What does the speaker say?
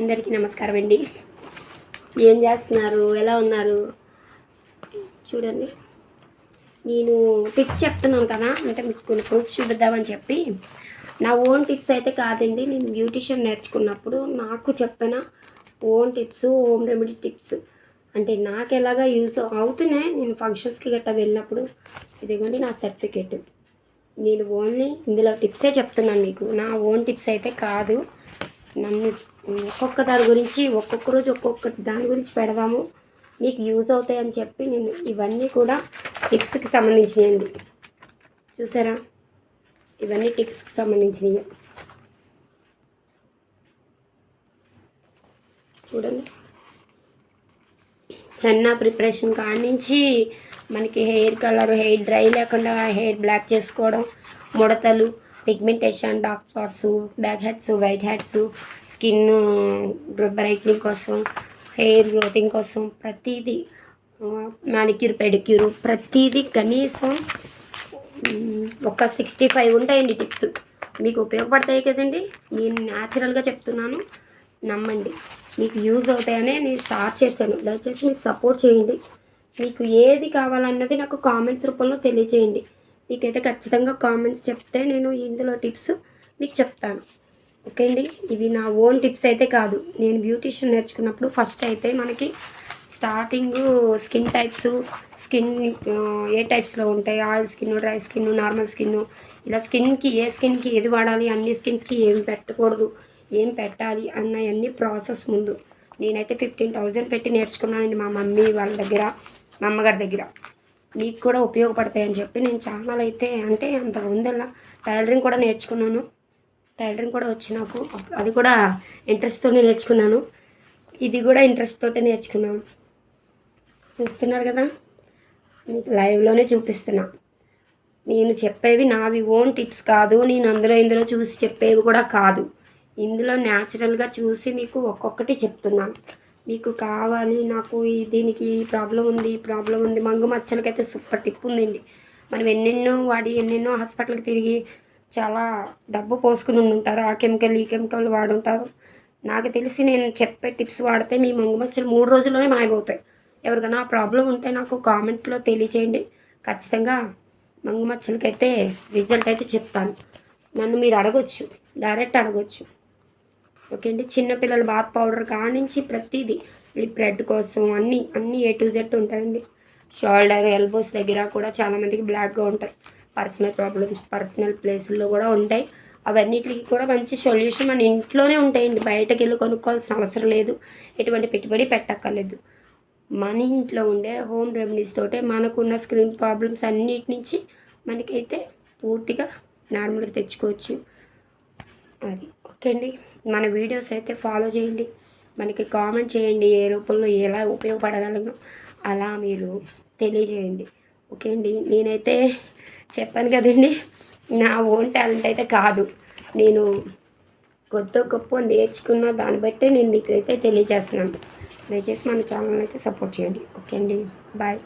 అందరికీ నమస్కారం అండి ఏం చేస్తున్నారు? ఎలా ఉన్నారు? చూడండి. నేను టిప్స్ చెప్తున్నాను కదా అంటే మీకు కొన్ని ప్రూఫ్ చూపిద్దామని చెప్పి. నా ఓన్ టిప్స్ అయితే కాదండి నేను బ్యూటిషియన్ నేర్చుకున్నప్పుడు నాకు చెప్పిన own tips home remedy tips అంటే నాకు ఎలాగా యూస్ అవుతున్నాయి నేను ఫంక్షన్స్కి గట్టా వెళ్ళినప్పుడు. ఇదిగోండి నా సర్టిఫికెట్ నేను ఓన్లీ ఇందులో టిప్సే చెప్తున్నాను మీకు. నా ఓన్ టిప్స్ అయితే కాదు. నన్ను ఒక్కొక్క దాని గురించి ఒక్కొక్క రోజు ఒక్కొక్క దాని గురించి పెడదాము. మీకు యూజ్ అవుతాయని చెప్పి నేను ఇవన్నీ కూడా టిప్స్కి సంబంధించినవి చూసారా? ఇవన్నీ టిప్స్కి సంబంధించినవి చూడండి. హెన్నా ప్రిపరేషన్ కాడి నుంచి మనకి హెయిర్ కలర్ హెయిర్ డ్రై లేకుండా హెయిర్ బ్లాక్ చేసుకోవడం ముడతలు pigmentation dark spots blackheads whiteheads skin brightening కోసం హెయిర్ గ్రోతింగ్ కోసం ప్రతిదీ మానిక్యూర్ పెడిక్యూర్ ప్రతిదీ కనీసం ఒక సిక్స్టీ ఫైవ్ ఉంటాయండి టిప్స్ మీకు ఉపయోగపడతాయి కదండి? నేను న్యాచురల్గా చెప్తున్నాను నమ్మండి. మీకు యూజ్ అవుతాయనే నేను స్టార్ట్ చేశాను. దయచేసి మీకు సపోర్ట్ చేయండి. మీకు ఏది కావాలన్నది నాకు కామెంట్స్ రూపంలో తెలియజేయండి మీకైతే ఖచ్చితంగా కామెంట్స్ చెప్తే నేను ఇందులో టిప్స్ మీకు చెప్తాను. ఓకే అండి? ఇవి నా ఓన్ టిప్స్ అయితే కాదు. నేను బ్యూటీషియన్ నేర్చుకున్నప్పుడు ఫస్ట్ అయితే మనకి స్టార్టింగ్ స్కిన్ టైప్స్ స్కిన్ ఏ టైప్స్లో ఉంటాయి? Oil skin dry skin normal skin ఇలా స్కిన్కి ఏ స్కిన్కి ఏది వాడాలి? అన్ని స్కిన్స్కి ఏం పెట్టకూడదు? ఏం పెట్టాలి? అన్నవన్నీ ప్రాసెస్ ముందు. నేనైతే ఫిఫ్టీన్ థౌజండ్ పెట్టి నేర్చుకున్నానండి మా మమ్మీ వాళ్ళ దగ్గర మా అమ్మగారి దగ్గర. మీకు కూడా ఉపయోగపడతాయని చెప్పి నేను ఛానల్ అయితే అంటే అంత ఉందల్లా టైలరింగ్ కూడా నేర్చుకున్నాను. టైలరింగ్ కూడా వచ్చి నాకు అది కూడా ఇంట్రెస్ట్తోనే నేర్చుకున్నాను. ఇది కూడా ఇంట్రెస్ట్ తోటే నేర్చుకున్నాను. చూస్తున్నారు కదా? మీకు లైవ్లోనే చూపిస్తున్నా. నేను చెప్పేవి నావి ఓన్ టిప్స్ కాదు. నేను అందులో ఇందులో చూసి చెప్పేవి కూడా కాదు. ఇందులో న్యాచురల్గా చూసి మీకు ఒక్కొక్కటి చెప్తున్నాను. మీకు కావాలి నాకు ఈ దీనికి ఈ ప్రాబ్లం ఉంది ఈ ప్రాబ్లం ఉంది మంగు మచ్చలకైతే సూపర్ టిప్ ఉందండి. మనం ఎన్నెన్నో వాడి ఎన్నెన్నో హాస్పిటల్కి తిరిగి చాలా డబ్బు పోసుకుని ఉంటారు ఆ కెమికల్ ఈ కెమికల్ వాడుంటారు. నాకు తెలిసి నేను చెప్పే టిప్స్ వాడితే మీ మంగు మచ్చలు మూడు రోజుల్లోనే మాయమవుతాయి ఎవరికైనా ఆ ప్రాబ్లం ఉంటే నాకు కామెంట్లో తెలియచేయండి. ఖచ్చితంగా మంగు మచ్చలకైతే రిజల్ట్ అయితే చెప్తాను. నన్ను మీరు అడగొచ్చు. డైరెక్ట్ అడగొచ్చు. ఓకే అండి? చిన్నపిల్లల బాత్ పౌడర్ కానించి ప్రతిదీ. బ్రెడ్ కోసం అన్నీ అన్నీ ఏ టు జెడ్ ఉంటాయండి. షోల్డర్ ఎల్బోస్ దగ్గర కూడా చాలామందికి బ్లాక్గా ఉంటాయి. పర్సనల్ ప్రాబ్లమ్స్ పర్సనల్ ప్లేసుల్లో కూడా ఉంటాయి. అవన్నిటికి కూడా మంచి సొల్యూషన్ మన ఇంట్లోనే ఉంటాయండి. బయటకు వెళ్ళి కొనుక్కోవాల్సిన అవసరం లేదు. ఎటువంటి పెట్టుబడి పెట్టక్కర్లేదు. మన ఇంట్లో ఉండే హోమ్ రెమెడీస్ తోటే మనకున్న స్క్రీన్ ప్రాబ్లమ్స్ అన్నిటి నుంచి మనకైతే పూర్తిగా నార్మల్గా తెచ్చుకోవచ్చు. అది. ఓకే అండి. మన వీడియోస్ అయితే ఫాలో చేయండి. మనకి కామెంట్ చేయండి ఏ రూపంలో ఎలా ఉపయోగపడగలను. అలా మీరు తెలియజేయండి. ఓకే అండి. నేనైతే చెప్పాను కదండి నా ఓన్ టాలెంట్ అయితే కాదు. నేను కొత్త గొప్ప నేర్చుకున్న దాన్ని బట్టే నేను మీకు అయితే తెలియజేస్తున్నాను. దయచేసి మన ఛానల్ అయితే సపోర్ట్ చేయండి. ఓకే అండి. బాయ్.